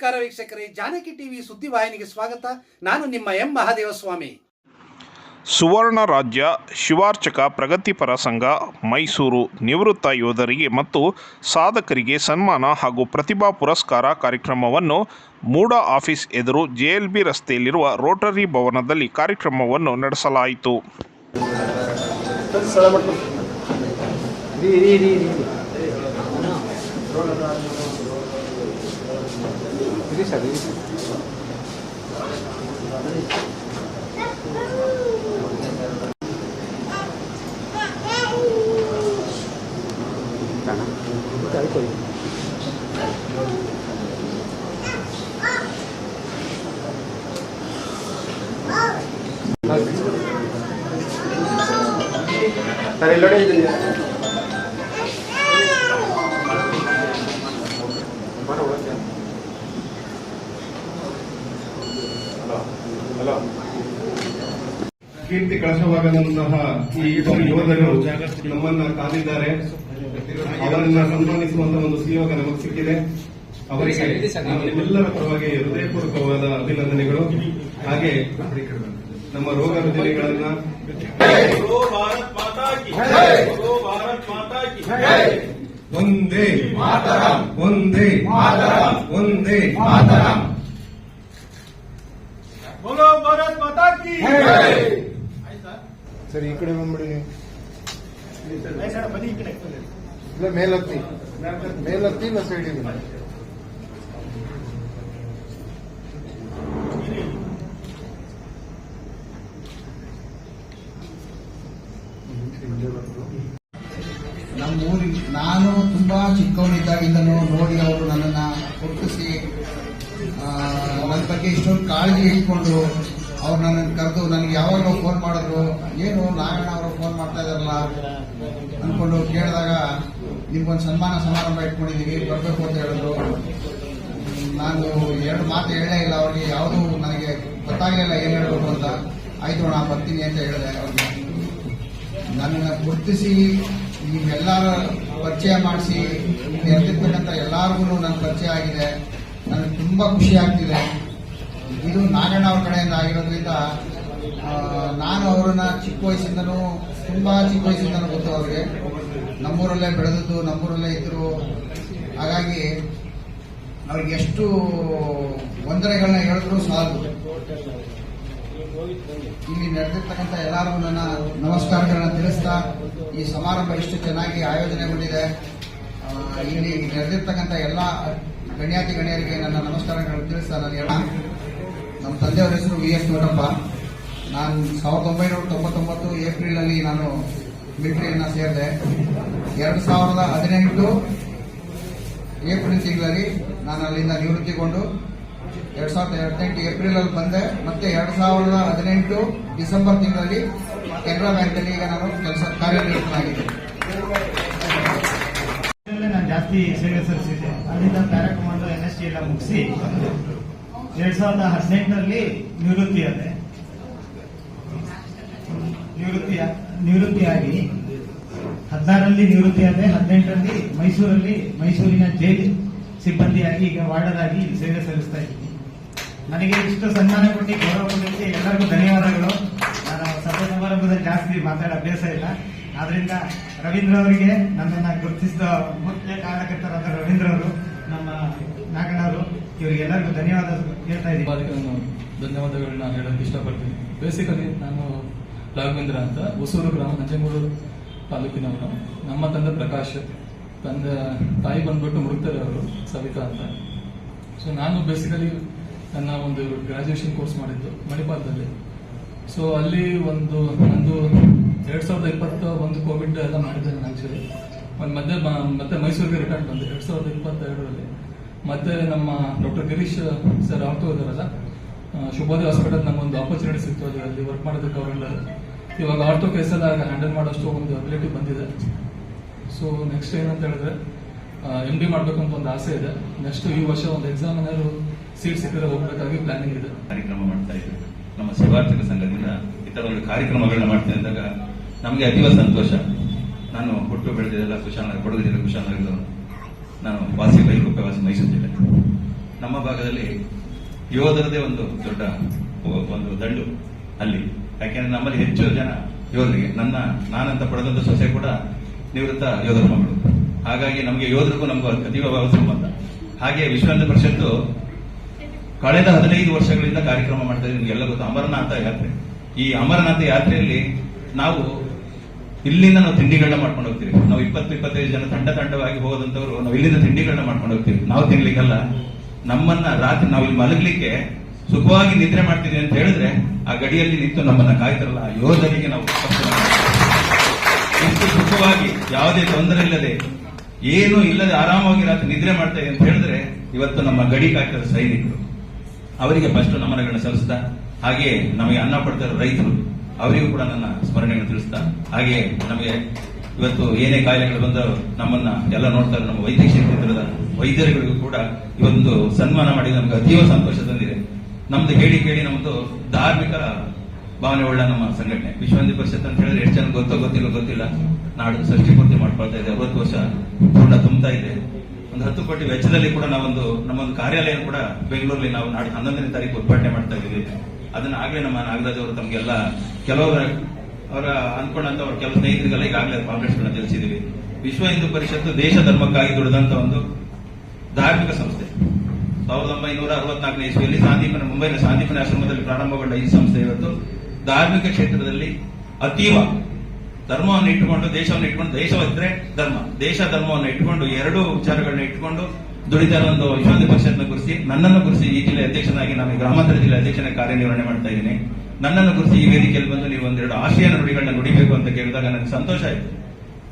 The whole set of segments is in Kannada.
ನಮಸ್ಕಾರ ವೀಕ್ಷಕರೇ ಜಾನಕಿ ಟಿವಿ ಸುದ್ದಿವಾಹಿನಿಗೆ ಸ್ವಾಗತ. ನಾನು ನಿಮ್ಮ ಎಂ. ಮಹಾದೇವಸ್ವಾಮಿ. ಸುವರ್ಣ ರಾಜ್ಯ ಶಿವಾರ್ಚಕ ಪ್ರಗತಿಪರ ಸಂಘ ಮೈಸೂರು ನಿವೃತ್ತ ಯೋಧರಿಗೆ ಮತ್ತು ಸಾಧಕರಿಗೆ ಸನ್ಮಾನ ಹಾಗೂ ಪ್ರತಿಭಾ ಪುರಸ್ಕಾರ ಕಾರ್ಯಕ್ರಮವನ್ನು ಮೂಡ ಆಫೀಸ್ ಎದುರು ಜೆಎಲ್ಬಿ ರಸ್ತೆಯಲ್ಲಿರುವ ರೋಟರಿ ಭವನದಲ್ಲಿ ಕಾರ್ಯಕ್ರಮವನ್ನು ನಡೆಸಲಾಯಿತು. ಸರ್ ಎಲ್ಲೋಡೆ ಇದ್ದೀನಿ ಕೀರ್ತಿ ಕಳಶವಾಗದಂತಹ ಈ ಯೋಧರು ನಮ್ಮನ್ನ ಕಾದಿದ್ದಾರೆ. ಅವರನ್ನ ಸನ್ಮಾನಿಸುವಂತ ಒಂದು ಸುಯೋಗ ನಮಗೆ ಸಿಕ್ಕಿದೆ. ಅವರಿಗೆ ನಿಮ್ಮೆಲ್ಲರ ಪರವಾಗಿ ಹೃದಯಪೂರ್ವಕವಾದ ಅಭಿನಂದನೆಗಳು. ಹಾಗೆ ನಮ್ಮ ರೋಗ ರುಜಿನಗಳನ್ನ ಒಂದೇ ಒಂದೇ ಒಂದೇ ಸರ್, ಈ ಕಡೆ ಬಂದ್ಬಿಡಿ. ಇಲ್ಲ, ಮೇಲತ್ತಿ. ಮೇಲತ್ತಿ ಇಲ್ಲ ಸೈಡ್ ನಮ್ಮ ನಾನು ತುಂಬಾ ಚಿಕ್ಕವನಿದ್ದಾಗಿಂದನೂ ನೋಡಿ ಅವರು ನನ್ನನ್ನ ಹುಟ್ಟಿಸಿ ನನ್ನ ಬಗ್ಗೆ ಇಷ್ಟೊಂದು ಕಾಳಜಿ ಇಟ್ಕೊಂಡು ಅವ್ರು ನನ್ನನ್ನು ಕರೆದು ನನಗೆ ಯಾವಾಗಲೂ ಫೋನ್ ಮಾಡಿದ್ರು, ಏನು ನಾರಾಯಣ ಅವರು ಫೋನ್ ಮಾಡ್ತಾ ಇದಾರಲ್ಲ ಅನ್ಕೊಂಡು ಕೇಳಿದಾಗ ನಿಮ್ಗೊಂದು ಸನ್ಮಾನ ಸಮಾರಂಭ ಇಟ್ಕೊಂಡಿದ್ದೀವಿ, ಬರಬೇಕು ಅಂತ ಹೇಳಿದ್ರು. ನಾನು ಎರಡು ಮಾತು ಹೇಳೇ ಇಲ್ಲ, ಅವ್ರಿಗೆ ಯಾವುದು ನನಗೆ ಗೊತ್ತಾಗಲಿಲ್ಲ ಏನು ಹೇಳಬೇಕು ಅಂತ. ಆಯ್ತು ನಾ ಬರ್ತೀನಿ ಅಂತ ಹೇಳಿದೆ ಅವ್ರಿಗೆ. ನನ್ನನ್ನು ಗುರುತಿಸಿ, ನೀವೆಲ್ಲರ ಪರಿಚಯ ಮಾಡಿಸಿ ಎದ್ದಿರ್ತಕ್ಕಂಥ ಎಲ್ಲಾರ್ಗು ನನ್ನ ಪರಿಚಯ ಆಗಿದೆ. ನನಗೆ ತುಂಬಾ ಖುಷಿ ಆಗ್ತಿದೆ. ಇದು ನಾಗಣ್ಣ ಅವ್ರ ಕಡೆಯಿಂದ ಆಗಿರೋದ್ರಿಂದ ನಾನು ಅವರನ್ನ ಚಿಕ್ಕ ವಯಸ್ಸಿಂದನೂ ತುಂಬಾ ಚಿಕ್ಕ ವಯಸ್ಸಿಂದನೂ ಗೊತ್ತು ಅವ್ರಿಗೆ. ನಮ್ಮೂರಲ್ಲೇ ಬೆಳೆದದ್ದು, ನಮ್ಮೂರಲ್ಲೇ ಇದ್ರು ಹಾಗಾಗಿ ಅವ್ರಿಗೆ ಎಷ್ಟು ವಂದನೆಗಳನ್ನ ಹೇಳಿದ್ರು ಸಾಲದು ಇಲ್ಲಿ ನಡೆದಿರ್ತಕ್ಕಂಥ ಎಲ್ಲರೂ ನನ್ನ ನಮಸ್ಕಾರಗಳನ್ನ ತಿಳಿಸ್ತಾ, ಈ ಸಮಾರಂಭ ಎಷ್ಟು ಚೆನ್ನಾಗಿ ಆಯೋಜನೆಗೊಂಡಿದೆ ಇಲ್ಲಿ ನಡೆದಿರ್ತಕ್ಕಂಥ ಎಲ್ಲ ಗಣ್ಯಾತಿ ಗಣ್ಯರಿಗೆ ನನ್ನ ನಮಸ್ಕಾರಗಳನ್ನು ತಿಳಿಸ್ತಾ ನಾನು ಎಲ್ಲ ನಮ್ಮ ತಂದೆಯವರ ಹೆಸರು ವಿ ಎಸ್ ದೊಡ್ಡಪ್ಪ. ನಾನು ಸಾವಿರದ ಒಂಬೈನೂರ ತೊಂಬತ್ತೊಂಬತ್ತು ಏಪ್ರಿಲ್ನಲ್ಲಿ ನಾನು ಮಿಲಿಟರಿಯನ್ನ ಸೇರಿದೆ. ಎರಡು ಸಾವಿರದ ಹದಿನೆಂಟು ಏಪ್ರಿಲ್ ತಿಂಗಳಲ್ಲಿ ನಾನು ಅಲ್ಲಿಂದ ನಿವೃತ್ತಿಗೊಂಡು ಎರಡ್ ಸಾವಿರದ ಹದಿನೆಂಟು ಏಪ್ರಿಲಲ್ಲಿ ಬಂದೆ. ಮತ್ತೆ ಎರಡು ಸಾವಿರದ ಹದಿನೆಂಟು ಡಿಸೆಂಬರ್ ತಿಂಗಳಲ್ಲಿ ಕೆನರಾ ಬ್ಯಾಂಕಲ್ಲಿ ಈಗ ನಾನು ಕೆಲಸ ಕಾರ್ಯನಿರತನಾಗಿದ್ದೆ ನಾನು ಜಾಸ್ತಿ ಸೇವೆ ಸಲ್ಲಿಸಿದ್ದೆ ಅಲ್ಲಿಂದ para commando N S T ಎಲ್ಲ ಮುಗಿಸಿ ಎರಡ್ ಸಾವಿರದ ಹದಿನೆಂಟರಲ್ಲಿ ನಿವೃತ್ತಿ ಅದೆ ನಿವೃತ್ತಿ ನಿವೃತ್ತಿಯಾಗಿ ಹದಿನಾರರಲ್ಲಿ ನಿವೃತ್ತಿ ಆದೆ ಹದಿನೆಂಟರಲ್ಲಿ ಮೈಸೂರಲ್ಲಿ ಮೈಸೂರಿನ ಜೈಲು ಸಿಬ್ಬಂದಿಯಾಗಿ ಈಗ ವಾರ್ಡರ್ ಸೇವೆ ಸಲ್ಲಿಸ್ತಾ ಇದ್ದೀನಿ. ನನಗೆ ಇಷ್ಟು ಸನ್ಮಾನ ಕೊಟ್ಟು ಗೌರವ ಕೊಡಲಿಕ್ಕೆ ಎಲ್ಲರಿಗೂ ಧನ್ಯವಾದಗಳು. ನಾನು ಸಭೆ ಸಮಾರಂಭದಲ್ಲಿ ಜಾಸ್ತಿ ಮಾತಾಡೋ ಅಭ್ಯಾಸ ಇಲ್ಲ. ಆದ್ರಿಂದ ರವೀಂದ್ರ ಅವರಿಗೆ ನನ್ನನ್ನು ಗುರುತಿಸಿದ ಮುಖ್ಯ ಕಾರ್ಯಕರ್ತರಾದ ರವೀಂದ್ರ ಅವರು, ನಮ್ಮ ನಾಗಣ್ಣವರು ಇವರಿಗೆಲ್ಲರಿಗೂ ಧನ್ಯವಾದ ಹೇಳ್ತಾ ಇದ್ದೀನಿ. ನಾನು ಧನ್ಯವಾದಗಳನ್ನ ಹೇಳಕ್ಕೆ ಇಷ್ಟಪಡ್ತೀನಿ. ಬೇಸಿಕಲಿ ನಾನು ರಾಘವೇಂದ್ರ ಅಂತ, ಹೊಸೂರು ಗ್ರಾಮ, ನಂಜನಗೂಡು ತಾಲೂಕಿನವರು ನಮ್ಮ ತಂದೆ ಪ್ರಕಾಶ್, ತಂದೆ ತಾಯಿ ಬಂದ್ಬಿಟ್ಟು ಮುರುಗ್ತಾರೆ ಅವರು, ಸವಿತಾ ಅಂತ. ಸೊ ನಾನು ಬೇಸಿಕಲಿ ನನ್ನ ಒಂದು ಗ್ರಾಜ್ಯುಯೇಷನ್ ಕೋರ್ಸ್ ಮಾಡಿದ್ದು ಮಣಿಪಾಲದಲ್ಲಿ. ಸೊ ಅಲ್ಲಿ ಒಂದು ನಂದು ಎರಡ್ ಸಾವಿರದ ಇಪ್ಪತ್ತ ಒಂದು ಕೋವಿಡ್ ಎಲ್ಲ ಮಾಡಿದ್ದೆ ನಾನು ಆಕ್ಚುಲಿ ಒಂದು ಮಧ್ಯೆ ಮತ್ತೆ ಮೈಸೂರಿಗೆ ರಿಟರ್ನ್ ಬಂದೆ. ಎರಡು ಸಾವಿರದ ಇಪ್ಪತ್ತೆರಡರಲ್ಲಿ. ಮತ್ತೆ ನಮ್ಮ ಡಾಕ್ಟರ್ ಗಿರೀಶ್ ಸರ್ ಆಗ್ತಾ ಇದಾರಲ್ಲ ಶುಭೋದಯ ಹಾಸ್ಪಿಟಲ್ ನಮ್ಗೊಂದು ಆಪರ್ಚುನಿಟಿ ಸಿಕ್ತು ಅಲ್ಲಿ ವರ್ಕ್ ಮಾಡೋದಕ್ಕೆ ಅವರೆಲ್ಲ ಇವಾಗ ಆರ್ಥೋ ಕೇಸೆಲ್ಲ ಹ್ಯಾಂಡಲ್ ಮಾಡೋಷ್ಟು ಒಂದು ಅಬಿಲಿಟಿ ಬಂದಿದೆ. ಸೊ ನೆಕ್ಸ್ಟ್ ಏನಂತ ಹೇಳಿದ್ರೆ ಎಂ ಡಿ ಮಾಡಬೇಕು ಅಂತ ಒಂದು ಆಸೆ ಇದೆ. ನೆಕ್ಸ್ಟ್ ಈ ವರ್ಷ ಒಂದು ಎಕ್ಸಾಮ್ ಏನಾದ್ರು ಸೀಟ್ ಸಿಕ್ಕಿದ್ರೆ ಹೋಗ್ಬೇಕಾಗಿ ಪ್ಲಾನಿಂಗ್ ಇದೆ. ಕಾರ್ಯಕ್ರಮ ಮಾಡ್ತಾ ಇದ್ದೀವಿ ನಮ್ಮ ಶಿವಾರ್ಥಕ ಸಂಘದಿಂದ ಈ ತರ ಒಂದು ಕಾರ್ಯಕ್ರಮಗಳನ್ನ ಮಾಡ್ತಾ ಇದ್ದಾಗ ನಮಗೆ ಅತೀವ ಸಂತೋಷ. ನಾನು ಹುಟ್ಟು ಬೆಳೆದಿದ್ದೆಲ್ಲ ಕುಶಾಲನಗರ, ಕೊಡಗು ಜಿಲ್ಲೆ ಕುಶಾಲನಗರದವನು. ನಾನು ವಾಸಿ ಬೈಲುಕುಪ್ಪೆ ಪ್ರವಾಸಿ ಮೈಸೂರು ಜಿಲ್ಲೆ ನಮ್ಮ ಭಾಗದಲ್ಲಿ ಯೋಧರದೇ ಒಂದು ದೊಡ್ಡ ಒಂದು ದಂಡು ಅಲ್ಲಿ. ಯಾಕೆಂದ್ರೆ ನಮ್ಮಲ್ಲಿ ಹೆಚ್ಚು ಜನ ಯೋಧರಿಗೆ, ನನ್ನ, ನಾನಂತ ಪಡೆದಂತ ಸೊಸೆ ಕೂಡ ನಿವೃತ್ತ ಯೋಧರ ಮಗಳು. ಹಾಗಾಗಿ ನಮಗೆ ಯೋಧರಿಗೂ ನಮಗೂ ಅತೀವ ಸಂಬಂಧ. ಹಾಗೆ ವಿಶ್ವನಾಥ ಪರಿಷತ್ತು ಕಳೆದ ಹದಿನೈದು ವರ್ಷಗಳಿಂದ ಕಾರ್ಯಕ್ರಮ ಮಾಡ್ತಾ ಇದ್ದೀವಿ. ನಿಮ್ಗೆಲ್ಲ ಗೊತ್ತು, ಅಮರನಾಥ ಯಾತ್ರೆ. ಈ ಅಮರನಾಥ ಯಾತ್ರೆಯಲ್ಲಿ ನಾವು ಇಲ್ಲಿಂದ ನಾವು ತಿಂಡಿಗಳನ್ನ ಮಾಡ್ಕೊಂಡು ಹೋಗ್ತೀವಿ. ನಾವು ಇಪ್ಪತ್ತು, ಇಪ್ಪತ್ತೈದು ಜನ ತಂಡ ತಂಡವಾಗಿ ಹೋದಂತವ್ರು ನಾವು ಇಲ್ಲಿಂದ ತಿಂಡಿಗಳನ್ನ ಮಾಡ್ಕೊಂಡು ಹೋಗ್ತೀವಿ. ನಾವು ತಿನ್ಲಿಕ್ಕಲ್ಲ. ನಮ್ಮನ್ನ ರಾತ್ರಿ ನಾವು ಇಲ್ಲಿ ಮಲಗಲಿಕ್ಕೆ ಸುಖವಾಗಿ ನಿದ್ರೆ ಮಾಡ್ತೀವಿ ಅಂತ ಹೇಳಿದ್ರೆ ಆ ಗಡಿಯಲ್ಲಿ ನಿಂತು ನಮ್ಮನ್ನ ಕಾಯ್ತಾರಲ್ಲ. ಆ ಯೋಧರಿಗೆ ನಾವು. ಇಷ್ಟು ಸುಖವಾಗಿ ಯಾವುದೇ ತೊಂದರೆ ಇಲ್ಲದೆ, ಏನು ಇಲ್ಲದೆ ಆರಾಮವಾಗಿ ರಾತ್ರಿ ನಿದ್ರೆ ಮಾಡ್ತೇವೆ ಅಂತ ಹೇಳಿದ್ರೆ ಇವತ್ತು ನಮ್ಮ ಗಡಿ ಕಾಯ್ತಿರೋ ಸೈನಿಕರು. ಅವರಿಗೆ ಫಸ್ಟ್ ನಮ್ಮನಗಳನ್ನ ಸಲ್ಲಿಸ್ತಾ ಹಾಗೆ ನಮಗೆ ಅನ್ನ ಪಡ್ತಾರೆ ರೈತರು. ಅವರಿಗೂ ಕೂಡ ನನ್ನ ಸ್ಮರಣೆಯನ್ನು ತಿಳಿಸ್ತಾ, ಹಾಗೆ ನಮಗೆ ಇವತ್ತು ಏನೇ ಕಾಯಿಲೆಗಳು ಬಂದರೂ ನಮ್ಮನ್ನ ಎಲ್ಲ ನೋಡ್ತಾರೆ ನಮ್ಮ ವೈದ್ಯಕೀಯ ಕ್ಷೇತ್ರದ ವೈದ್ಯರುಗಳಿಗೂ ಕೂಡ ಇವತ್ತು ಸನ್ಮಾನ ಮಾಡಿ ನಮ್ಗೆ ಅತೀವ ಸಂತೋಷ ತಂದಿದೆ. ನಮ್ದು ಹೇಳಿ ಕೇಳಿ ನಮ್ದು ಧಾರ್ಮಿಕ ಭಾವನೆ ಉಳ್ಳ ನಮ್ಮ ಸಂಘಟನೆ. ವಿಶ್ವ ಹಿಂದೂ ಪರಿಷತ್ ಅಂತ ಹೇಳಿದ್ರೆ ಎಷ್ಟು ಜನ ಗೊತ್ತೋ ಗೊತ್ತಿಲ್ಲ ಗೊತ್ತಿಲ್ಲ. ನಾಡು ಸೃಷ್ಟಿ ಪೂರ್ತಿ ಮಾಡ್ಕೊಳ್ತಾ ಇದೆ. ಅರವತ್ತು ವರ್ಷ ಪೂರ್ಣ ತುಂಬ್ತಾ ಇದೆ. ಒಂದು ಹತ್ತು ಕೋಟಿ ವೆಚ್ಚದಲ್ಲಿ ಕೂಡ ನಾವೊಂದು ನಮ್ಮೊಂದು ಕಾರ್ಯಾಲಯ ಕೂಡ ಬೆಂಗಳೂರಲ್ಲಿ ನಾವು ನಾಳೆ ಹನ್ನೊಂದನೇ ತಾರೀಕು ಉದ್ಘಾಟನೆ ಮಾಡ್ತಾ ಇದ್ದೀವಿ. ಅದನ್ನ ಆಗ್ಲೇ ನಮ್ಮ ನಾಗರಾಜ್ ಅವರು ತಮಗೆಲ್ಲ ಕೆಲವರ, ಅವರ ಅನ್ಕೊಂಡಂತ ಅವ್ರ ಕೆಲವು ಸ್ನೇಹಿತರಿಗೆಲ್ಲ ಈಗಾಗಲೇ ಕಾಂಗ್ರೆಸ್ಗಳನ್ನ ತಿಳಿಸಿದೀವಿ ವಿಶ್ವ ಹಿಂದೂ ಪರಿಷತ್ತು ದೇಶ ಧರ್ಮಕ್ಕಾಗಿ ದುಡಿದಂತ ಒಂದು ಧಾರ್ಮಿಕ ಸಂಸ್ಥೆ. ಸಾವಿರದ ಒಂಬೈನೂರ ಅರವತ್ನಾಲ್ಕನೇ ಇಸ್ವಿಯಲ್ಲಿ ಸಾಂದೀಪನ, ಮುಂಬೈನ ಸಾಂದೀಪನ ಆಶ್ರಮದಲ್ಲಿ ಪ್ರಾರಂಭಗೊಂಡ ಈ ಸಂಸ್ಥೆ ಇವತ್ತು ಧಾರ್ಮಿಕ ಕ್ಷೇತ್ರದಲ್ಲಿ ಅತೀವ ಧರ್ಮವನ್ನು ಇಟ್ಟುಕೊಂಡು, ದೇಶವನ್ನು ಇಟ್ಕೊಂಡು ದೇಶವಿದ್ರೆ ಧರ್ಮ. ದೇಶ ಧರ್ಮವನ್ನು ಇಟ್ಟುಕೊಂಡು, ಎರಡು ವಿಚಾರಗಳನ್ನ ಇಟ್ಟುಕೊಂಡು ದುಡಿತಾ ಒಂದು ಹಿಂದೂ ಪರಿಷತ್ನ ಗುರುಸಿ, ನನ್ನನ್ನು ಗುರುಸಿ ಈ ಜಿಲ್ಲೆ ಅಧ್ಯಕ್ಷನಾಗಿ ನಾನು ಗ್ರಾಮಾಂತರ ಜಿಲ್ಲೆ ಅಧ್ಯಕ್ಷನ ಕಾರ್ಯನಿರ್ವಹಣೆ ಮಾಡ್ತಾ ಇದ್ದೀನಿ. ನನ್ನನ್ನು ಗುರುಸಿ ಈ ವೇದಿಕೆಯಲ್ಲಿ ಬಂದು ನೀವು ಒಂದೆರಡು ಆಶಯ ನುಡಿಗಳನ್ನ ನುಡಿಬೇಕು ಅಂತ ಕೇಳಿದಾಗ ನನಗೆ ಸಂತೋಷ ಆಯಿತು.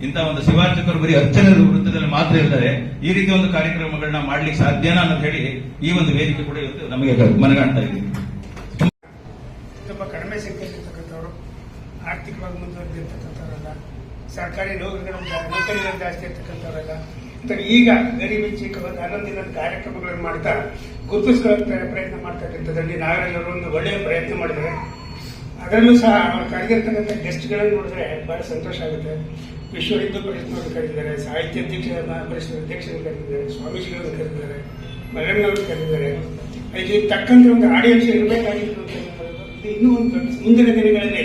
ಇಂಥ ಒಂದು ಶಿವಾರ್ಚಕರು ಬರೀ ಅರ್ಚನೆ ವೃತ್ತದಲ್ಲಿ ಮಾತ್ರ ಇರ್ತಾರೆ ಈ ರೀತಿ ಒಂದು ಕಾರ್ಯಕ್ರಮಗಳನ್ನ ಮಾಡ್ಲಿಕ್ಕೆ ಸಾಧ್ಯನಾ ಅಂತ ಹೇಳಿ ಈ ಒಂದು ವೇದಿಕೆ ಕೂಡ ಇವತ್ತು ನಮಗೆ ಮನಗಾಣ್ತಾ ಇದೆ. ತುಂಬಾ ಕಡಿಮೆ ಸಂಖ್ಯೆಯಲ್ಲಿರ್ತಕ್ಕಂಥವ್ರು ಆರ್ಥಿಕವಾಗಿ ಮುಂದುವರೆದಿರ್ತಕ್ಕಂಥವ್ರಲ್ಲ, ಸರ್ಕಾರಿ ನೌಕರಿಗಳು ನೌಕರಿಗಳು ಜಾಸ್ತಿ ಇರ್ತಕ್ಕಂಥವರೆಲ್ಲ ಈಗ ಗರೀಬಿ ಚಿಕ್ಕ ಒಂದು ಹನ್ನೊಂದು ದಿನದ ಕಾರ್ಯಕ್ರಮಗಳನ್ನು ಮಾಡ್ತಾ ಗುರುತಿಸ್ಕೊಳ್ಳೋ ಪ್ರಯತ್ನ ಮಾಡ್ತಕ್ಕಂಥದ್ರಲ್ಲಿ ನಾವೆಲ್ಲರೂ ಒಂದು ಒಳ್ಳೆಯ ಪ್ರಯತ್ನ ಮಾಡಿದರೆ ಅದರಲ್ಲೂ ಸಹ ಅವ್ರು ಕರೆದಿರ್ತಕ್ಕಂಥ ಗೆಸ್ಟ್ಗಳನ್ನು ನೋಡಿದ್ರೆ ಬಹಳ ಸಂತೋಷ ಆಗುತ್ತೆ. ವಿಶ್ವ ಹಿಂದೂ ಪರಿಷತ್ನವರು ಕರೆದಿದ್ದಾರೆ, ಸಾಹಿತ್ಯ ಅಧ್ಯಕ್ಷ ಪರಿಷತ್ ಅಧ್ಯಕ್ಷರನ್ನು ಕರೆದಿದ್ದಾರೆ, ಸ್ವಾಮೀಜಿಗಳನ್ನು ಕರೆದಿದ್ದಾರೆ ಮಲ್ಲಣ್ಣವರು ಕರೆದಿದ್ದಾರೆ. ಇದಕ್ಕೆ ತಕ್ಕಂತೆ ಒಂದು ಆಡಿಯನ್ಸ್ ಇರಬೇಕಾಗಿತ್ತು ಅಂತ ಇನ್ನೂ ಒಂದು ಮುಂದಿನ ದಿನಗಳಲ್ಲಿ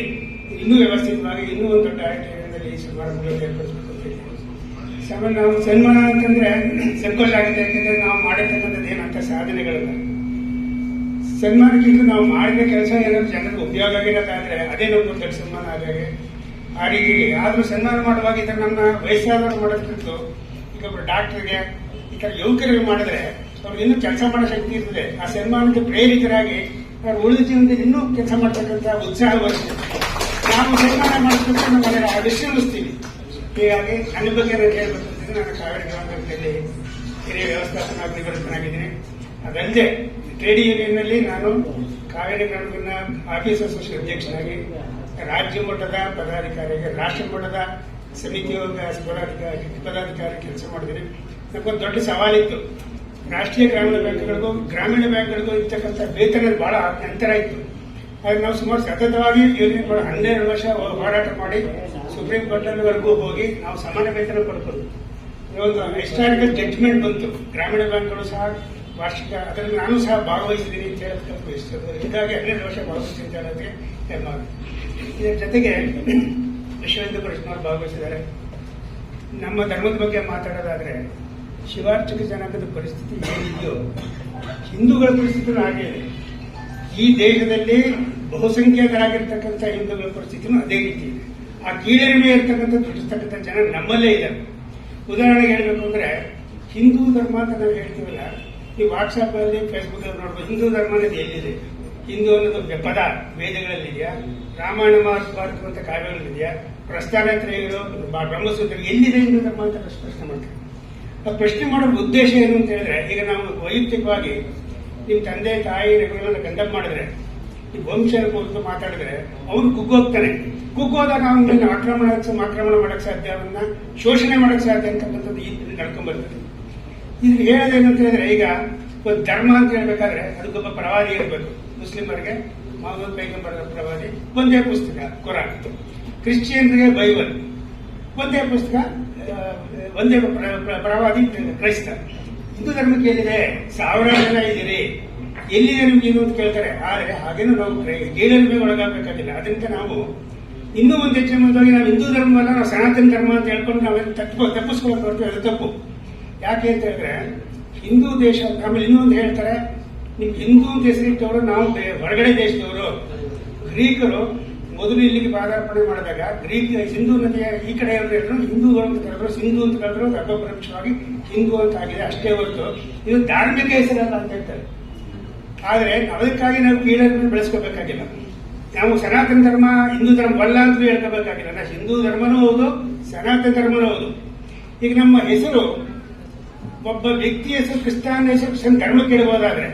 ಇನ್ನೂ ವ್ಯವಸ್ಥಿತವಾಗಿ ಇನ್ನೂ ಒಂದು ದೊಡ್ಡ ಆಡಿಟೋರಿಯಂದಲ್ಲಿ ಈ ಸಮಾರಂಭಗಳನ್ನು ಏರ್ಪಡಿಸಬೇಕು. ಸಾಮಾನ್ಯ ನಾವು ಸನ್ಮಾನ ಅಂತಂದ್ರೆ ಸಂತೋಷ ಆಗಿದೆ ಯಾಕಂದ್ರೆ ನಾವು ಮಾಡಿರ್ತಕ್ಕಂಥದ್ದು ಏನಂತ ಸಾಧನೆಗಳಲ್ಲ ಸನ್ಮಾನಕ್ಕಿಂತ ನಾವು ಮಾಡಿದ ಕೆಲಸ ಏನಾದ್ರು ಜನರಿಗೆ ಉಪಯೋಗ ಆಗಿರೋದಾದ್ರೆ ಅದೇ ನಮ್ಗೆ ದೊಡ್ಡ ಸನ್ಮಾನ ಆದಾಗೆ. ಆ ರೀತಿಗೆ ಆದ್ರೂ ಸನ್ಮಾನ ಮಾಡುವಾಗ ಇದನ್ನ ನಮ್ಮ ವಯಸ್ಸಾದವ್ರು ಮಾಡೋದ್ಕಿಂತ ಈಗ ಒಬ್ಬರು ಡಾಕ್ಟರ್ಗೆ, ಈ ಥರ ಯುವಕರಿಗೆ ಮಾಡಿದ್ರೆ ಅವ್ರಿಗೆ ಇನ್ನೂ ಕೆಲಸ ಮಾಡೋ ಶಕ್ತಿ ಇರ್ತದೆ. ಆ ಸನ್ಮಾನಕ್ಕೆ ಪ್ರೇರಿತರಾಗಿ ಅವ್ರು ಉಳಿದ ಜೀವನದಲ್ಲಿ ಇನ್ನೂ ಕೆಲಸ ಮಾಡ್ತಕ್ಕಂಥ ಉತ್ಸಾಹ ಬರ್ತದೆ ನಾವು ಸನ್ಮಾನ ಮಾಡೋದಕ್ಕೆ ನಾವು ಅದರ ವಿಶ್ರಮಿಸ್ತೀವಿ ಹೀಗಾಗಿ ನನ್ನ ಬಗ್ಗೆ ನಾನು ನಾನು ಕಾವೇರಿ ಗ್ರಾಮದಲ್ಲಿ ಹಿರಿಯ ವ್ಯವಸ್ಥಾಪನಾ ಅಭಿವೃದ್ಧನಾಗಿದ್ದೀನಿ ಅದಲ್ಲದೆ ಟ್ರೇಡ್ ಯೂನಿಯನ್ನಲ್ಲಿ ನಾನು ಕಾವೇರಿ ಗ್ರಾಮದ ಆಫೀಸ್ ಅಸೋಸಿಯೇಷನ್ ಅಧ್ಯಕ್ಷನಾಗಿ ರಾಜ್ಯ ಮಟ್ಟದ ಪದಾಧಿಕಾರಿಗೆ, ರಾಷ್ಟ್ರ ಮಟ್ಟದ ಸಮಿತಿ ಪದಾಧಿಕಾರಿ ಪದಾಧಿಕಾರಿ ಕೆಲಸ ಮಾಡಿದ್ದೀನಿ. ನಮಗೊಂದು ದೊಡ್ಡ ಸವಾಲಿತ್ತು. ರಾಷ್ಟ್ರೀಯ ಗ್ರಾಮೀಣ ಬ್ಯಾಂಕ್ಗಳಿಗೂ ಗ್ರಾಮೀಣ ಬ್ಯಾಂಕ್ಗಳಿಗೂ ಇರ್ತಕ್ಕಂಥ ವೇತನ ಬಹಳ ಅಂತರ ಇತ್ತು. ಆದ್ರೆ ನಾವು ಸುಮಾರು ಸತತವಾಗಿ ಮಾಡಿ ಹನ್ನೆರಡು ವರ್ಷ ಹೋರಾಟ ಮಾಡಿ ಸುಪ್ರೀಂ ಕೋರ್ಟ್ವರೆಗೂ ಹೋಗಿ ನಾವು ಸಮಾನ ವೇತನ ಪಡ್ಕೊಂಡು ಒಂದು ಹಿಸ್ಟಾರಿಕಲ್ ಜಡ್ಜ್ಮೆಂಟ್ ಬಂತು. ಗ್ರಾಮೀಣ ಬ್ಯಾಂಕ್ಗಳು ಸಹ ವಾರ್ಷಿಕ, ಅದರಲ್ಲಿ ನಾನು ಸಹ ಭಾಗವಹಿಸಿದ್ದೀನಿ ಅಂತ ಹೇಳ್ತಕ್ಕಂಥ ಇಷ್ಟ ಹೀಗಾಗಿ ಹನ್ನೆರಡು ವರ್ಷ ಹೆಮ್ಮೆ ಇದರ ಜೊತೆಗೆ ಯಶವಂತ ಪರಿಷತ್ನವರು ಭಾಗವಹಿಸಿದ್ದಾರೆ. ನಮ್ಮ ಧರ್ಮದ ಬಗ್ಗೆ ಮಾತಾಡೋದಾದ್ರೆ, ಶಿವಾರ್ಚಕ ಜನಾಂಗದ ಪರಿಸ್ಥಿತಿ ಏನಿದೆಯೋ, ಹಿಂದೂಗಳ ಪರಿಸ್ಥಿತಿ ಹಾಗೆ ಇದೆ. ಈ ದೇಶದಲ್ಲಿ ಬಹುಸಂಖ್ಯಾತರಾಗಿರ್ತಕ್ಕಂಥ ಹಿಂದೂಗಳ ಪರಿಸ್ಥಿತಿನೂ ಅದೇ ರೀತಿ ಇದೆ. ಆ ಕೀಳರಿಮೆ ಇರ್ತಕ್ಕಂಥ ದುಡಿಸ್ತಕ್ಕಂಥ ಜನ ನಮ್ಮಲ್ಲೇ ಇದ್ದಾರೆ. ಉದಾಹರಣೆಗೆ ಹೇಳಬೇಕು ಅಂದ್ರೆ, ಹಿಂದೂ ಧರ್ಮ ಅಂತ ನಾವು ಹೇಳ್ತೀವಲ್ಲ, ಈ ಫೇಸ್ಬುಕ್ ಅಲ್ಲಿ ನೋಡಬಹುದು ಹಿಂದೂ ಧರ್ಮ ಅನ್ನೋದು ಎಲ್ಲಿದೆ? ಹಿಂದೂ ಅನ್ನೋದು ಪದ, ವೇದಗಳಲ್ಲಿದೆಯಾ? ರಾಮಾಯಣ, ಮಹಾಭಾರತ ಅಂತ ಕಾವ್ಯಗಳಲ್ಲಿದೆಯಾ? ಪ್ರಸ್ಥಾನತ್ರಯಗಳು ಬ- ಬ್ರಹ್ಮಸೂತ್ರ, ಎಲ್ಲಿದೆ ಹಿಂದೂ ಧರ್ಮ ಅಂತ ಪ್ರಶ್ನೆ ಮಾಡ್ತಾರೆ ಆ ಪ್ರಶ್ನೆ ಮಾಡೋ ಉದ್ದೇಶ ಏನು ಅಂತ ಹೇಳಿದ್ರೆ, ಈಗ ನಾವು ವೈಯಕ್ತಿಕವಾಗಿ ನಿಮ್ಮ ತಂದೆ, ತಾಯಿ ಗಂಡಪ್ ಮಾಡಿದ್ರೆ ಈ ವಂಶ ಕುರಿತು ಮಾತಾಡಿದ್ರೆ ಅವನು ಕುಗ್ಗೋಗ್ತಾನೆ ಕುಗ್ಗೋದಾಗ ಅವನನ್ನ ಆಕ್ರಮಣ ಆಕ್ರಮಣ ಮಾಡಕ್ ಸಾಧ್ಯ? ಅವನ್ನ ಶೋಷಣೆ ಮಾಡಕ್ ಸಾಧ್ಯ ಅಂತಕ್ಕಂಥದ್ದು ಈ ನಡ್ಕೊಂಡ್ ಬರ್ತದೆ. ಇದು ಹೇಳೋದೇನು ಅಂತ ಹೇಳಿದ್ರೆ, ಈಗ ಒಂದು ಧರ್ಮ ಅಂತ ಹೇಳ್ಬೇಕಾದ್ರೆ ಅದಕ್ಕೊಬ್ಬ ಪ್ರವಾದಿ ಇರಬೇಕು ಮುಸ್ಲಿಮರಿಗೆ ಮೊಹಮ್ಮದ್ ಪೈಗಂಬರ್ ಪ್ರವಾದಿ, ಒಂದೇ ಪುಸ್ತಕ, ಕುರಾನ್. ಕ್ರಿಶ್ಚಿಯನ್ರಿಗೆ ಬೈಬಲ್, ಒಂದೇ ಪುಸ್ತಕ ಒಂದೇ ಪ್ರ- ಪ್ರ- ಪ್ರವಾದಿ, ಕ್ರೈಸ್ತ. ಹಿಂದೂ ಧರ್ಮಕ್ಕೆ ಏನಿದೆ? ಸಾವಿರಾರು ಜನ ಇದ್ದೀರಿ. ಎಲ್ಲಿದೆ ನಿಮ್ಗೆ ಇದು ಅಂತ ಕೇಳ್ತಾರೆ. ಆದರೆ ಹಾಗೇನು ನಾವು ಜೈಲರಿಗೆ ಒಳಗಾಗಬೇಕಾಗಿಲ್ಲ. ಅದರಿಂದ ನಾವು ಇನ್ನೂ ಒಂದು ಹೆಚ್ಚಿನ ಮುಂದಾಗಿ ನಾವು ಹಿಂದೂ ಧರ್ಮವಲ್ಲ ನಾವು ಸನಾತನ ಧರ್ಮ ಅಂತ ಹೇಳ್ಕೊಂಡು ನಾವೇನು ತಪ್ಪು ತಪ್ಪಿಸ್ಕೊಳಕ್ ಬರ್ತೀವಿ ಅದು ತಪ್ಪು. ಯಾಕೆ ಅಂತ ಹೇಳಿದ್ರೆ ಹಿಂದೂ ದೇಶ, ಆಮೇಲೆ ಇನ್ನೊಂದು ಹೇಳ್ತಾರೆ, ನಿಮ್ಗೆ ಹಿಂದೂ ಅಂತ ಹೆಸರಿಟ್ಟವರು ನಾವು ಹೊರಗಡೆ ದೇಶದವರು. ಗ್ರೀಕರು ಮೊದಲು ಇಲ್ಲಿಗೆ ಪಾದಾರ್ಪಣೆ ಮಾಡಿದಾಗ ಗ್ರೀಕ್, ಸಿಂಧು ನದಿಯ ಈ ಕಡೆ ಹೇಳಿದ್ರು ಹಿಂದೂಗಳು ಅಂತ ಕರೆದ್ರು, ಸಿಂಧು ಅಂತ ಕರೆದ್ರು ಅಪಭ್ರಂಶವಾಗಿ ಹಿಂದೂ ಅಂತ ಆಗಿದೆ ಅಷ್ಟೇ ಹೊರತು. ಇದು ಧಾರ್ಮಿಕ ಹೆಸರಲ್ಲ ಅಂತ ಹೇಳ್ತಾರೆ. ಆದರೆ ಅದಕ್ಕಾಗಿ ನಾವು ಕೀಳನ್ನು ಬೆಳೆಸ್ಕೋಬೇಕಾಗಿಲ್ಲ. ನಾವು ಸನಾತನ ಧರ್ಮ, ಹಿಂದೂ ಧರ್ಮವಲ್ಲ ಅಂತ ಹೇಳ್ಕೋಬೇಕಾಗಿಲ್ಲ. ನಾವು ಹಿಂದೂ ಧರ್ಮನೂ ಹೌದು, ಸನಾತನ ಧರ್ಮನೂ ಹೌದು. ಈಗ ನಮ್ಮ ಹೆಸರು, ಒಬ್ಬ ವ್ಯಕ್ತಿ ಹೆಸರು ಕ್ರಿಸ್ತಾನ್ ಹೆಸರು ಕ್ರಿಶ್ಚಿಯನ್ ಧರ್ಮಕ್ಕೆ ಇಡಬಹುದಾದ್ರೆ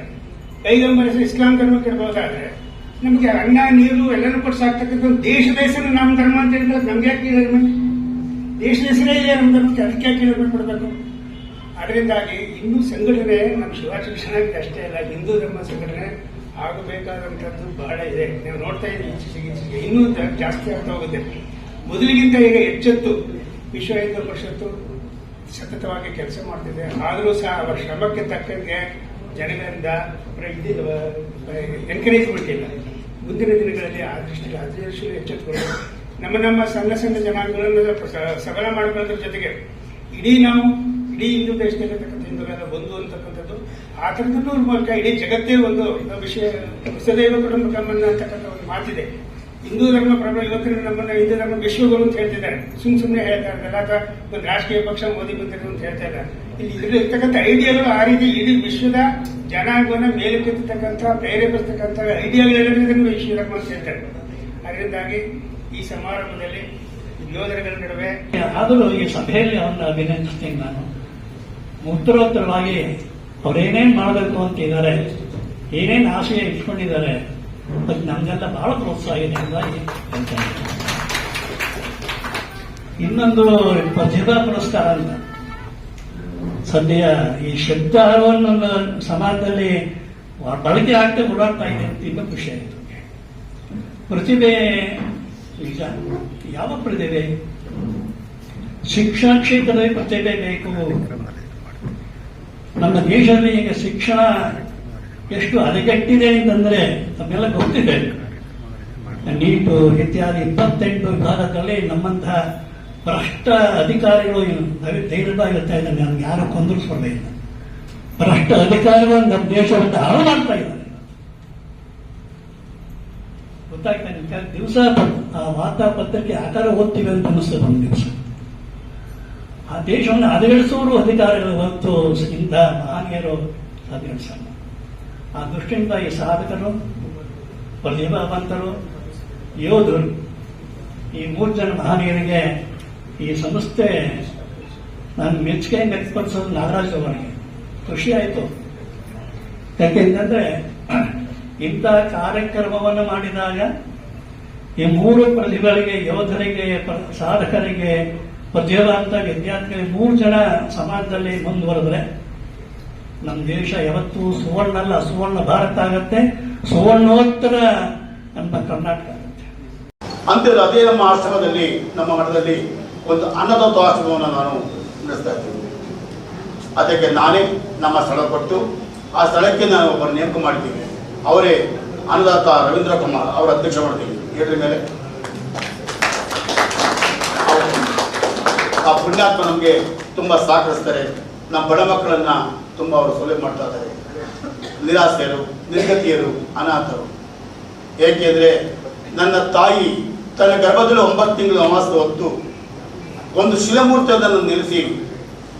ಕೈಗಂಬರ ಹೆಸರು ಇಸ್ಲಾಂ ಧರ್ಮಕ್ಕೆ ಇಡಬಹುದಾದ್ರೆ ನಮಗೆ ಅನ್ನ, ನೀರು ಎಲ್ಲರೂ ಕೊಟ್ಟು ಸಾಕ್ತಕ್ಕಂಥ ದೇಶದ ಹೆಸರು ನಮ್ಮ ಧರ್ಮ ಅಂತ ಹೇಳಿದ್ರೆ ನಮ್ಗೆ ಯಾಕೆ ಧರ್ಮ ದೇಶದ ಹೆಸರೇ ನಮ್ಮ ಧರ್ಮಕ್ಕೆ, ಅದಕ್ಕೆ ಯಾಕೆ ಕೇಳಬೇಕು ಕೊಡಬೇಕು? ಅದರಿಂದಾಗಿ ಹಿಂದೂ ಸಂಘಟನೆ ನಮ್ಮ ಶಿಕ್ಷಣಕ್ಕೆ ಅಷ್ಟೇ ಅಲ್ಲ, ಹಿಂದೂ ಧರ್ಮ ಸಂಘಟನೆ ಆಗಬೇಕಾದಂಥದ್ದು ಬಹಳ ಇದೆ. ನೀವು ನೋಡ್ತಾ ಇದ್ದೀವಿ ಈಚೆಗೆ ಈಚೆಗೆ ಇನ್ನೂ ಜಾಸ್ತಿ ಆಗ್ತಾ ಹೋಗುತ್ತೆ. ಮೊದಲಿಗಿಂತ ಈಗ ಹೆಚ್ಚೆತ್ತು ವಿಶ್ವ ಹಿಂದೂ ಪರಿಷತ್ತು ಸತತವಾಗಿ ಕೆಲಸ ಮಾಡ್ತಿದೆ. ಆದರೂ ಸಹ ಅವರ ಶ್ರಮಕ್ಕೆ ತಕ್ಕಂಗೆ ಜನಗಳಿಂದ ಎನ್ಕರೇಜ್ಮೆಂಟ್ ಇಲ್ಲ ಮುಂದಿನ ದಿನಗಳಲ್ಲಿ ಆ ದೃಷ್ಟಿಯಲ್ಲಿ ಅದೃಷ್ಟು ಎಚ್ಚೆತ್ತುಕೊಂಡು ನಮ್ಮ ನಮ್ಮ ಸಣ್ಣ ಸಣ್ಣ ಜನಾಂಗಗಳನ್ನು ಸಬಲ ಮಾಡಿಕೊಳ್ಳೋದ್ರ ಜೊತೆಗೆ ಇಡೀ ನಾವು ಇಡೀ ಹಿಂದೂ ದೇಶದಲ್ಲಿರ್ತಕ್ಕಂಥ ಹಿಂದೂಗಳೆಲ್ಲ ಬಂದು ಅಂತಕ್ಕಂಥದ್ದು. ಆ ಮೂಲಕ ಇಡೀ ಜಗತ್ತೇ ಒಂದು ವಿಷಯ ವಸುದೈವ ಕುಟುಂಬಕಮ್ಮನ್ನ ಅಂತಕ್ಕಂಥ ಒಂದು ಮಾತಿದೆ. ಹಿಂದೂ ಧರ್ಮ ಪ್ರಬಲ ಇವತ್ತಿನ ನಮ್ಮನ್ನ ಹಿಂದೂ ಧರ್ಮ ವಿಶ್ವಗಳು ಅಂತ ಹೇಳ್ತಿದ್ದಾರೆ. ಸುಮ್ ಸುಮ್ಮನೆ ಹೇಳ್ತಾ ಇರಲ್ಲ ಅಥವಾ ಒಂದು ರಾಷ್ಟ್ರೀಯ ಪಕ್ಷ ಮೋದಿ ಬಂದಿದ್ರು ಅಂತ ಹೇಳ್ತಾ ಇಲ್ಲ ಇಲ್ಲಿ ಇಲ್ಲಿರ್ತಕ್ಕಂಥ ಐಡಿಯಾಗಳು ಆ ರೀತಿ ಇಡೀ ವಿಶ್ವದ ಜನಾಂಗವನ್ನ ಮೇಲಕ್ಕೆತ್ತಕ್ಕಂಥ ಪ್ರೇರೇಪಿಸ್ತಕ್ಕಂಥ ಐಡಿಯಾಗಳೆಲ್ಲರೂ ಇದನ್ನು ವಿಶ್ವ ಧರ್ಮ ಅಂತ ಹೇಳ್ತಾರೆ ಅದರಿಂದಾಗಿ ಈ ಸಮಾರಂಭದಲ್ಲಿ ಯೋಧರುಗಳ ನಡುವೆ ಆದರೂ ಈ ಸಭೆಯಲ್ಲಿ ಅವನ್ನ ಅಭಿನಂದಿಸ್ತೇನೆ ನಾನು. ಉತ್ತರೋತ್ತರವಾಗಿ ಅವರೇನೇನ್ ಮಾಡಬೇಕು ಅಂತ ಇದ್ದಾರೆ, ಏನೇನ್ ಆಶಯ ಇಟ್ಕೊಂಡಿದ್ದಾರೆ, ಅದು ನಮ್ಗೆಲ್ಲ ಬಹಳ ಪ್ರೋತ್ಸಾಹ ಇದೆ ಅಂತ. ಇನ್ನೊಂದು ಪ್ರತಿಭಾ ಪುರಸ್ಕಾರ ಅಂತ. ಸದ್ಯ ಈ ಶಬ್ದವನ್ನು ಸಮಾಜದಲ್ಲಿ ಬಳಕೆ ಆಗ್ತಾ ಓಡಾಡ್ತಾ ಇದೆ ಅಂತ ಇನ್ನೂ ಖುಷಿ ಆಯಿತು. ಪ್ರತಿಭೆ ನಿಜ. ಯಾವ ಪ್ರತಿಭೆ? ಶಿಕ್ಷಣ ಕ್ಷೇತ್ರದಲ್ಲಿ ಪ್ರತಿಭೆ ಬೇಕು. ನಮ್ಮ ದೇಶದಲ್ಲಿ ಈಗ ಶಿಕ್ಷಣ ಎಷ್ಟು ಹದಗೆಟ್ಟಿದೆ ಅಂತಂದ್ರೆ ನಮ್ಮೆಲ್ಲ ಗೊತ್ತಿದೆ. ನೀಟು, ಇತ್ಯಾದಿ ಇಪ್ಪತ್ತೆಂಟು ವಿಭಾಗದಲ್ಲಿ ನಮ್ಮಂತಹ ಭ್ರಷ್ಟ ಅಧಿಕಾರಿಗಳು ಧೈರ್ಯವಾಗಿರ್ತಾ ಇದ್ದಾರೆ. ನಮ್ಗೆ ಯಾರು ಕೊಂದರಿಸ್ಕೊಳ್ಬೇಕು ಭ್ರಷ್ಟ ಅಧಿಕಾರಿಗಳು ನಮ್ಮ ದೇಶವನ್ನು ಹಾಳು ಮಾಡ್ತಾ ಇದ್ದಾರೆ. ಗೊತ್ತಾಗ್ತಾ ದಿವಸ ಆ ವಾರ್ತಾ ಪತ್ರಿಕೆ ಆಕಾರ ಓದ್ತೀವಿ ಅಂತ ಅನಿಸ್ತದೆ ಒಂದು ದಿವಸ. ಆ ದೇಶವನ್ನು ಹದಗೆಡಿಸೋರು ಅಧಿಕಾರಿಗಳು ಹೊತ್ತು ಇಂಥ ಮಹಾನೀಯರು ಹದಗೆಡಿಸಲ್ಲ ಆ ದೃಷ್ಟಿಯಿಂದ ಈ ಸಾಧಕರು ಪ್ರತಿಭಾವಂತರು ಯೋಧರು, ಈ ಮೂರು ಜನ ಮಹನೀಯರಿಗೆ ಈ ಸಂಸ್ಥೆ ನಾನು ಮೆಚ್ಚುಗೆ ವ್ಯಕ್ತಪಡಿಸೋದು ನಾಗರಾಜ್ ಅವರಿಗೆ. ಖುಷಿ ಆಯಿತು. ಯಾಕೆಂತಂದ್ರೆ ಇಂಥ ಕಾರ್ಯಕ್ರಮವನ್ನು ಮಾಡಿದಾಗ ಈ ಮೂರು ಪ್ರತಿಭೆಗಳಿಗೆ ಯೋಧರಿಗೆ ಸಾಧಕರಿಗೆ ಪ್ರತಿಭಾವಂತ ವಿದ್ಯಾರ್ಥಿಗಳು ಮೂರು ಜನ ಸಮಾಜದಲ್ಲಿ ಮುಂದುವರೆದ್ರೆ ನಮ್ಮ ದೇಶ ಯಾವತ್ತೂ ಸುವರ್ಣ ಅಲ್ಲ, ಸುವರ್ಣ ಭಾರತ ಆಗತ್ತೆ, ಸುವರ್ಣೋತ್ತರ ನಮ್ಮ ಕರ್ನಾಟಕ ಆಗುತ್ತೆ. ಅಂತೆ ಅದೇ ನಮ್ಮ ಆಶ್ರಮದಲ್ಲಿ, ನಮ್ಮ ಮಠದಲ್ಲಿ ಒಂದು ಅನ್ನದಾತ ಆಶ್ರಮವನ್ನು ನಾನು ನಡೆಸ್ತಾ ಇದ್ದೀನಿ. ಅದಕ್ಕೆ ನಾನೇ ನಮ್ಮ ಸ್ಥಳ ಕೊಟ್ಟು ಆ ಸ್ಥಳಕ್ಕೆ ನಾನು ಒಬ್ಬರು ನೇಮಕ ಮಾಡಿದ್ದೀನಿ. ಅವರೇ ಅನ್ನದಾತ ರವೀಂದ್ರ ಕುಮಾರ್ ಅವರ ಅಧ್ಯಕ್ಷ ಮಾಡ್ತೀನಿ. ಹೇಳಿದ ಮೇಲೆ. ಆ ಪುಣ್ಯಾತ್ಮ ನಮಗೆ ತುಂಬ ಸಹಕರಿಸ್ತಾರೆ. ನಮ್ಮ ಬಡ ಮಕ್ಕಳನ್ನು ತುಂಬ ಅವರು ಸೊಲೆ ಮಾಡ್ತಾ ಇದ್ದಾರೆ. ನಿರಾಸೆಯರು, ನಿರ್ಗತಿಯರು, ಅನಾಥರು. ಏಕೆಂದರೆ ನನ್ನ ತಾಯಿ ತನ್ನ ಗರ್ಭದಲ್ಲಿ ಒಂಬತ್ತು ತಿಂಗಳು ಅಮಾಸ ಹೊತ್ತು ಒಂದು ಶಿಲಮೂರ್ತಿಯನ್ನು ನಿಲ್ಲಿಸಿ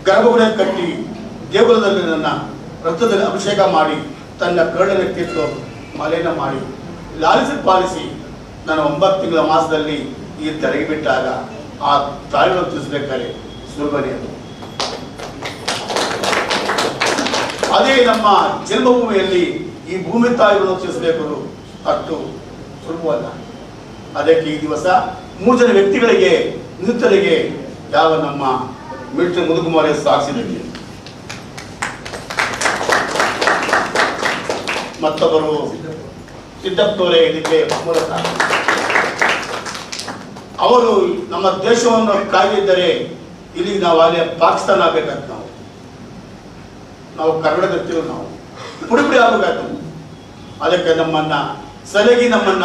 ಗರ್ಭಗುಡ ಕಟ್ಟಿ ದೇಗುಲದಲ್ಲಿ ನನ್ನ ರಕ್ತದಲ್ಲಿ ಅಭಿಷೇಕ ಮಾಡಿ ತನ್ನ ಕರುಳನ್ನು ಕಿತ್ತು ಮಲೆಯನ್ನು ಮಾಡಿ ಲಾಲಿಸಿ ಪಾಲಿಸಿ ನಾನು ಒಂಬತ್ತು ತಿಂಗಳ ಮಾಸದಲ್ಲಿ ಈ ತೆರಗಿ ಬಿಟ್ಟಾಗ ಆ ತಾಯಿಗಳು ತಿಳಿಸ್ಬೇಕಾದ್ರೆ ಸುಲಭನೇ ಅದು ಅದೇ ನಮ್ಮ ಜನ್ಮಭೂಮಿಯಲ್ಲಿ ಈ ಭೂಮಿ ತಾಯಿಗಳನ್ನು ತಿಳಿಸಬೇಕು ಅಷ್ಟು ಸುಲಭವಲ್ಲ ಅದಕ್ಕೆ ಈ ದಿವಸ ಮೂರು ಜನ ವ್ಯಕ್ತಿಗಳಿಗೆ ನಿರ್ತರಿಗೆ ಯಾವ ನಮ್ಮ ಮಿಲ್ಟನ್ ಮುದುಕುಮಾರಿ ಸಾಕ್ಷಿದಲ್ಲಿ ಮತ್ತೊಬ್ಬರು ಸಿದ್ದಪ್ಪನವರೇ ಇದಕ್ಕೆ ಮೂಲಕ ಅವರು ನಮ್ಮ ದೇಶವನ್ನು ಕಾಯ್ದಿದ್ದರೆ ಇಲ್ಲಿ ನಾವು ಅಲ್ಲೇ ಪಾಕಿಸ್ತಾನ ಆಗ್ಬೇಕಂತ ನಾವು. ನಾವು ಕನ್ನಡದರ್ತೀವಿ ನಾವು. ಪುಡಿ ಪುಡಿ ಆಗಬೇಕಾಯ್ತು ಅದಕ್ಕೆ ನಮ್ಮನ್ನ ಸಲಗಿ ನಮ್ಮನ್ನ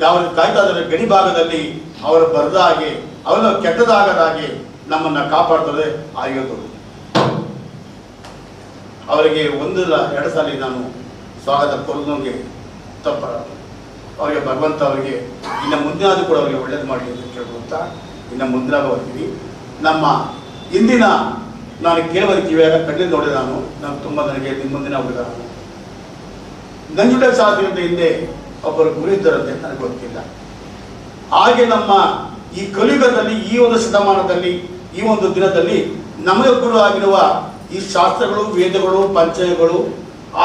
ಯಾವ ಕಾಯ್ತಾ ಇದ್ದಾರೆ ಗಡಿ ಭಾಗದಲ್ಲಿ ಅವರು ಬರದ ಹಾಗೆ ಅವರ ಕೆಟ್ಟದಾಗದ ಹಾಗೆ ನಮ್ಮನ್ನ ಕಾಪಾಡ್ತದೆ ಆಯೋಗರು ಅವರಿಗೆ ಒಂದಲ್ಲ, ಎರಡು ಸಲ ನಾನು ಸ್ವಾಗತ ಕೊಡೋದಕ್ಕೆ ತಪ್ಪ ಅವರಿಗೆ ಭಗವಂತ ಅವರಿಗೆ ಇನ್ನು ಮುಂದಿನಾದ್ರೂ ಕೂಡ ಅವರಿಗೆ ಒಳ್ಳೇದು ಮಾಡಿ ಅಂತ ಕೇಳ್ಕೊಳ್ತಾ ಇನ್ನು ಮುಂದಿನಾಗ ಹೋಗ್ತೀವಿ. ನಮ್ಮ ಇಂದಿನ ನಾನು ಕೇವಲ ಕಿವಿಯಾಗ ಕಣ್ಣಿಂದ ನೋಡಿ ನಾನು ನಾನು ತುಂಬ ನನಗೆ ನಿಮ್ಮ ಮುಂದಿನ ಹುಡುಗ ನಾನು ನಂಜುಂಡ ಸಾಧ್ಯ ಅಂತ ಹಿಂದೆ ಒಬ್ಬರು ಗುರು ಇದ್ದರಂತೆ ನನಗೆ ಗೊತ್ತಿಲ್ಲ. ಹಾಗೆ ನಮ್ಮ ಈ ಕಲಿಯುಗದಲ್ಲಿ, ಈ ಒಂದು ಶತಮಾನದಲ್ಲಿ, ಈ ಒಂದು ದಿನದಲ್ಲಿ ನಮಗೆ ಗುರು ಆಗಿರುವ ಈ ಶಾಸ್ತ್ರಗಳು, ವೇದಗಳು, ಪಂಚಯಗಳು,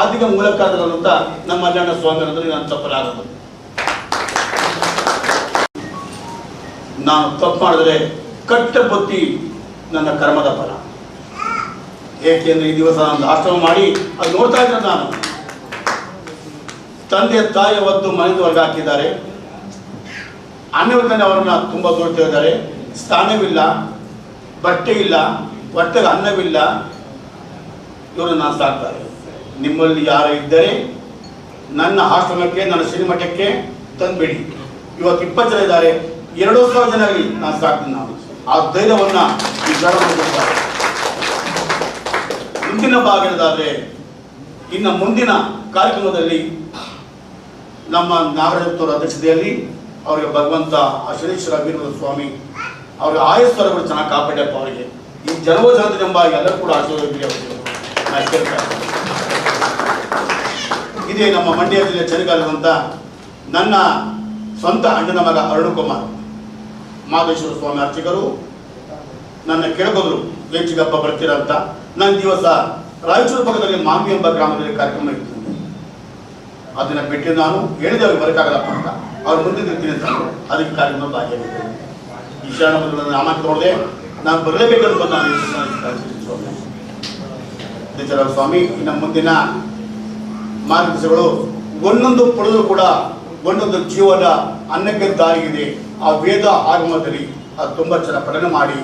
ಆದಿಗ ಮೂಲಕಾರರಂತ ನಮ್ಮ ಅಜ್ಜಣ್ಣ ಅಂದ್ರೆ ನಾನು ತಪ್ಪಲಾಗದು ನಾನು ತಪ್ಪು ಮಾಡಿದ್ರೆ ಕಟ್ಟ ಬುತ್ತಿ ನನ್ನ ಕರ್ಮದ ಫಲ. ಏಕೆಂದರೆ ಈ ದಿವಸ ನಾನು ಆಶ್ರಮ ಮಾಡಿ ಅದು ನೋಡ್ತಾ ಇದ್ದೆ ನಾನು. ತಂದೆ ತಾಯಿ ಅವತ್ತು ಮನೆಯಿಂದ ಹೊರಗೆ ಹಾಕಿದ್ದಾರೆ. ಅನ್ನವರ್ತನೆ ಅವರನ್ನ ತುಂಬಾ ತೋರ್ತಾ ಇದ್ದಾರೆ. ಸ್ಥಾನವಿಲ್ಲ, ಬಟ್ಟೆ ಇಲ್ಲ ಹೊಟ್ಟೆಗೆ ಅನ್ನವಿಲ್ಲ. ಇವರನ್ನ ಸಾಕ್ತಾರೆ. ನಿಮ್ಮಲ್ಲಿ ಯಾರು ಇದ್ದರೆ ನನ್ನ ಆಶ್ರಮಕ್ಕೆ, ನನ್ನ ಶ್ರೀಮಠಕ್ಕೆ ತಂದ್ಬಿಡಿ. ಇವತ್ತು ಇಪ್ಪತ್ತು ಜನ ಇದ್ದಾರೆ. ಎರಡು ಸಾವಿರ ಜನ ನಾನು ಸಾಕ್ತೀನಿ ನಾನು. ಆ ಧೈರ್ಯವನ್ನ ಮುಂದಿನ ಭಾಗದಾದ್ರೆ ಇನ್ನು ಮುಂದಿನ ಕಾರ್ಯಕ್ರಮದಲ್ಲಿ ನಮ್ಮ ನಾಗರಾಜಪ್ಪನವರ ಅಧ್ಯಕ್ಷತೆಯಲ್ಲಿ ಅವರಿಗೆ ಭಗವಂತ ಆ ಶನೇಶ್ವರ ವೀರಭದ್ರ ಸ್ವಾಮಿ ಅವರ ಆಯಸ್ವರಗಳು ಚೆನ್ನಾಗಿ ಕಾಪಾಡ್ಯಪ್ಪ ಅವರಿಗೆ. ಈ ಜನವೋ ಎಂಬ ಎಲ್ಲರೂ ಕೂಡ ಆಶೀರ್ವಾದ ಕೇಳ್ತಾ ಇದೇ ನಮ್ಮ ಮಂಡ್ಯ ಜಿಲ್ಲೆ ಚಳಿಗಾಲದಂತ ನನ್ನ ಸ್ವಂತ ಅಣ್ಣನ ಮಗ ಅರುಣ್ ಕುಮಾರ್ ಮಾದೇಶ್ವರ ಸ್ವಾಮಿ ಅರ್ಚಕರು, ನನ್ನ ಕೇಳ್ಕೊಂಡ್ರು ಲೇಚಿಗಪ್ಪ ಬರ್ತೀರ ಅಂತ. ನನ್ನ ದಿವಸ ರಾಯಚೂರು ಪಕ್ಕದಲ್ಲಿ ಮಾಮಿ ಎಂಬ ಗ್ರಾಮದಲ್ಲಿ ಕಾರ್ಯಕ್ರಮ ಇತ್ತು. ಅದನ್ನ ಬಿಟ್ಟು ನಾನು ಹೇಳಿದೆ, ಅವ್ರಿಗೆ ಬರೋಕ್ಕಾಗಲ್ಲಪ್ಪ ಅಂತ. ಅವ್ರು ಮುಂದೆ ನಿಲ್ತೀನಿ ಅಂತ. ಅದಕ್ಕೆ ಕಾರ್ಯಕ್ರಮ ಭಾಗಿಯಾಗಿದ್ದೆ ಈ ಶರಣ ನಾಮ ನೋಡಿದೆ ನಾನು ಬರಲೇಬೇಕಂತ ಬಂದು ನಾನು ಸ್ವಾಮಿ. ಇನ್ನು ಮುಂದಿನ ಮಾರ್ಗದರ್ಶಿಗಳು, ಒಂದೊಂದು ಪಡೆದು ಕೂಡ ಒಂದೊಂದು ಜೀವನ ಅನ್ನಕ್ಕೆ ದಾರಿಗಿದೆ ಆ ವೇದ ಆಗಮದಲ್ಲಿ ಅದು ತುಂಬ ಚೆನ್ನಾಗಿ ಪಠನ ಮಾಡಿ,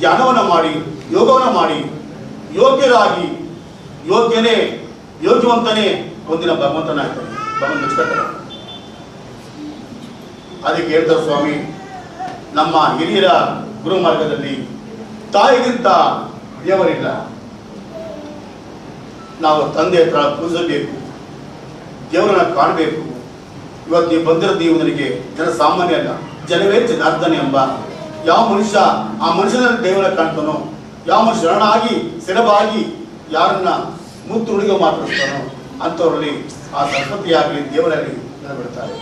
ಧ್ಯಾನವನ್ನು ಮಾಡಿ, ಯೋಗವನ್ನು ಮಾಡಿ, ಯೋಗ್ಯರಾಗಿ, ಯೋಗ್ಯನೇ, ಯೋಗ್ಯವಂತನೇ ಒಂದಿನ ಭಗವಂತನಾಗ್ತಾನೆ ಭಗವಂತ ಮೆಚ್ಕೊಳ್ತಾನೆ. ಅದಕ್ಕೆ ಹೇಳ್ತಾರೆ ಸ್ವಾಮಿ, ನಮ್ಮ ಹಿರಿಯರ ಗುರು ಮಾರ್ಗದಲ್ಲಿ ತಾಯಿಗಿಂತ ದೇವರಿಲ್ಲ. ನಾವು ತಂದೆ ಹತ್ರ ಪೂಜಿಸಬೇಕು, ದೇವರನ್ನ ಕಾಣಬೇಕು. ಇವತ್ತು ನೀವು ಬಂದಿರೋ ನೀವು ನನಗೆ ಜನ ಸಾಮಾನ್ಯ ಅಲ್ಲ. ಜನವೇ ಜನಾರ್ದನ ಎಂಬ ಯಾವ ಮನುಷ್ಯ ಆ ಮನುಷ್ಯನ ದೇವರ ಕಾಣ್ತಾನೋ ಯಾವ ಮನುಷ್ಯ ಶರಣಾಗಿ ಸೆರಬಾಗಿ ಯಾರನ್ನ ಮುತ್ತು ಹುಡುಗ ಮಾತಾಡ್ತಾನೋ ಅಂಥವ್ರಲ್ಲಿ ಆ ಸರಸ್ವತಿಯಾಗಲಿ ದೇವರಲ್ಲಿ ನೆನಬಿಡ್ತಾರೆ